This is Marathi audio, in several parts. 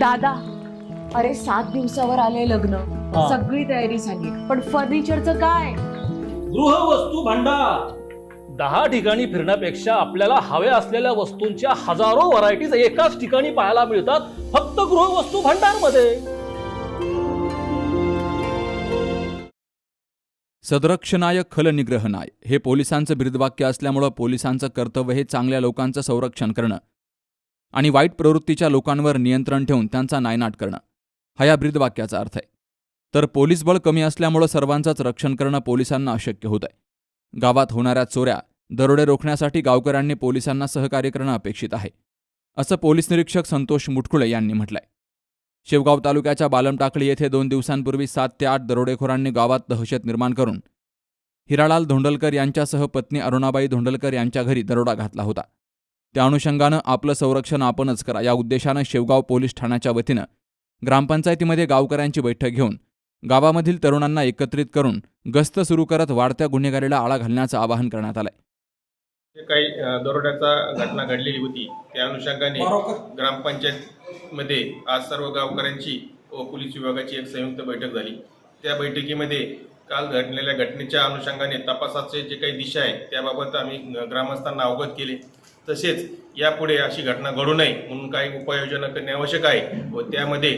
दादा अरे सात दिवसावर आले लग्न. हा. सगळी तयारी झाली. पण फर्निचरचं काय? गृहवस्तू भांडार. दहा ठिकाणी फिरण्यापेक्षा आपल्याला हव्या असलेल्या वस्तूंच्या हजारो व्हरायटीज एकाच ठिकाणी पाहायला मिळतात फक्त गृहवस्तू भांडारमध्ये. सदरक्षणाय खलनिग्रहनाय हे पोलिसांचं ब्रीदवाक्य असल्यामुळं पोलिसांचं कर्तव्य हे चांगल्या लोकांचं संरक्षण करणं. आणि वाईट प्रवृत्तीच्या लोकांवर नियंत्रण ठेवून त्यांचा नायनाट करणं. हा या ब्रीदवाक्याचा अर्थ आहे. तर पोलीस बळ कमी असल्यामुळं सर्वांचंच रक्षण करणं पोलिसांना अशक्य होत आहे. गावात होणाऱ्या चोऱ्या दरोडे रोखण्यासाठी गावकऱ्यांनी पोलिसांना सहकार्य करणं अपेक्षित आहे. असं पोलीस निरीक्षक संतोष मुटकुळे यांनी म्हटलंय. शेवगाव तालुक्याच्या बालमटाकळी येथे दोन दिवसांपूर्वी सात ते आठ दरोडेखोरांनी गावात दहशत निर्माण करून हिरालाल धोंडलकर यांच्यासह पत्नी अरुणाबाई धोंडलकर यांच्या घरी दरोडा घातला होता. त्या अनुषंगानं आपलं संरक्षण आपणच करा. या उद्देशानं शेवगाव पोलीस ठाण्याच्या वतीनं ग्रामपंचायतीमध्ये गावकऱ्यांची बैठक घेऊन गावामधील तरुणांना एकत्रित करून गस्त सुरू करत वाढत्या गुन्हेगारीला आळा घालण्याचं आवाहन करण्यात आलंय. जे काही दरोड्याचा घटना घडलेली होती त्या अनुषंगाने ग्रामपंचायतमध्ये आज सर्व गावकऱ्यांची व पोलीस विभागाची एक संयुक्त बैठक झाली. त्या बैठकीमध्ये काल घडलेल्या घटनेच्या अनुषंगाने तपासाचे जे काही दिशा आहेत त्याबाबत आम्ही ग्रामस्थांना अवगत केले. तसेच यापुढे अशी घटना घडू नये म्हणून काही उपाययोजना करणे आवश्यक आहे व त्यामध्ये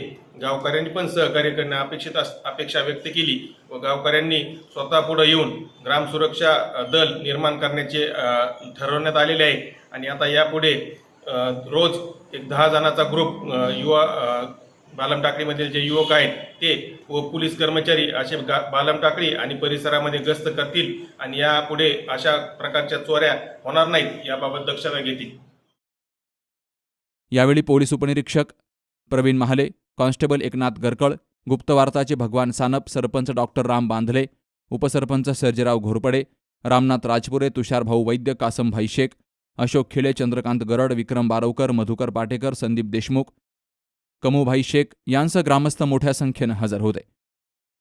गावकऱ्यांनी पण सहकार्य करणे अपेक्षित अस अपेक्षा व्यक्त केली व गावकऱ्यांनी स्वतः पुढे येऊन ग्राम सुरक्षा दल निर्माण करण्याचे ठरवण्यात आलेले आहे. आणि आता यापुढे रोज एक दहा जणांचा ग्रुप युवा बालम टाकळीमधील जे युवक आहेत ते व पोलीस कर्मचारी असे गा बालम टाकळी आणि परिसरामध्ये गस्त करतील आणि यापुढे अशा प्रकारच्या चोऱ्या होणार नाहीत याबाबत दक्षता घेतील. यावेळी पोलीस उपनिरीक्षक प्रवीण महाले कॉन्स्टेबल एकनाथ गरकळ गुप्तवार्ताचे भगवान सानप सरपंच डॉक्टर राम बांधले उपसरपंच सर्जेराव घोरपडे रामनाथ राजपुरे तुषारभाऊ वैद्य कासमभाई शेख अशोक खिळे चंद्रकांत गरड विक्रम बारवकर मधुकर पाटेकर संदीप देशमुख कमोभाई शेख यांसह ग्रामस्थ मोठ्या संख्येनं हजर होते.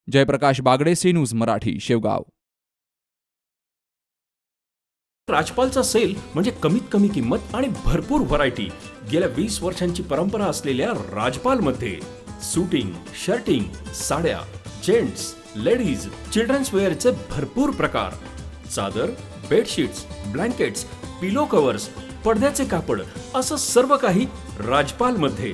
Jaiprakash Bagade C news Marathi Shevgaon. राजपालचा sale म्हणजे कमीत कमी किंमत आणि भरपूर व्हरायटी गेल्या वीस वर्षांची परंपरा असलेल्या राजपालमध्ये सुटिंग शर्टिंग साड्या जेंट्स लेडीज चिल्ड्रन्स वेअरचे भरपूर प्रकार. चादर बेडशीट्स ब्लँकेट्स पिलो कव्हर्स पडद्याचे कापड असं सर्व काही राजपालमध्ये.